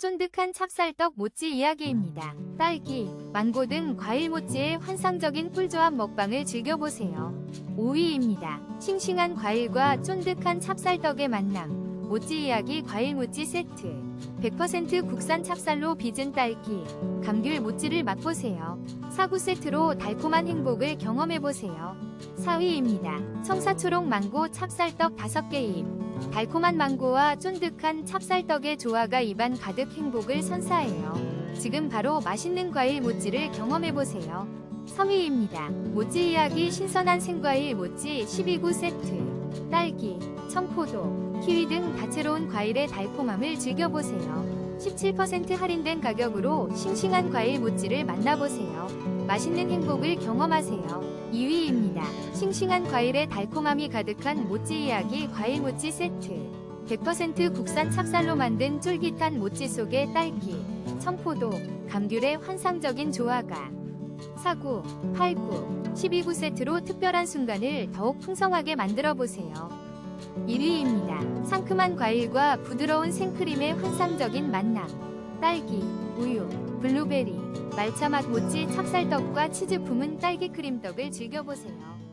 쫀득한 찹쌀떡 모찌 이야기입니다. 딸기, 망고 등 과일 모찌의 환상적인 꿀조합 먹방을 즐겨보세요. 5위입니다. 싱싱한 과일과 쫀득한 찹쌀떡의 만남. 모찌 이야기 과일 모찌 세트. 100% 국산 찹쌀로 빚은 딸기, 감귤 모찌를 맛보세요. 사구 세트로 달콤한 행복을 경험해보세요. 4위입니다. 청사초록 망고 찹쌀떡 5개 입. 달콤한 망고와 쫀득한 찹쌀떡의 조화가 입안 가득 행복을 선사해요. 지금 바로 맛있는 과일 모찌를 경험해보세요. 3위입니다. 모찌 이야기 신선한 생과일 모찌 12구 세트. 딸기, 청포도, 키위 등 다채로운 과일의 달콤함을 즐겨보세요. 17% 할인된 가격으로 싱싱한 과일 모찌를 만나보세요. 맛있는 행복을 경험하세요. 2위입니다. 싱싱한 과일의 달콤함이 가득한 모찌 이야기 과일 모찌 세트. 100% 국산 찹쌀로 만든 쫄깃한 모찌 속에 딸기, 청포도, 감귤의 환상적인 조화가. 사구, 팔구, 12구 세트로 특별한 순간을 더욱 풍성하게 만들어 보세요. 1위입니다. 상큼한 과일과 부드러운 생크림의 환상적인 만남. 딸기, 우유, 블루베리, 말차 맛 모찌 찹쌀떡과 치즈 품은 딸기 크림떡을 즐겨보세요.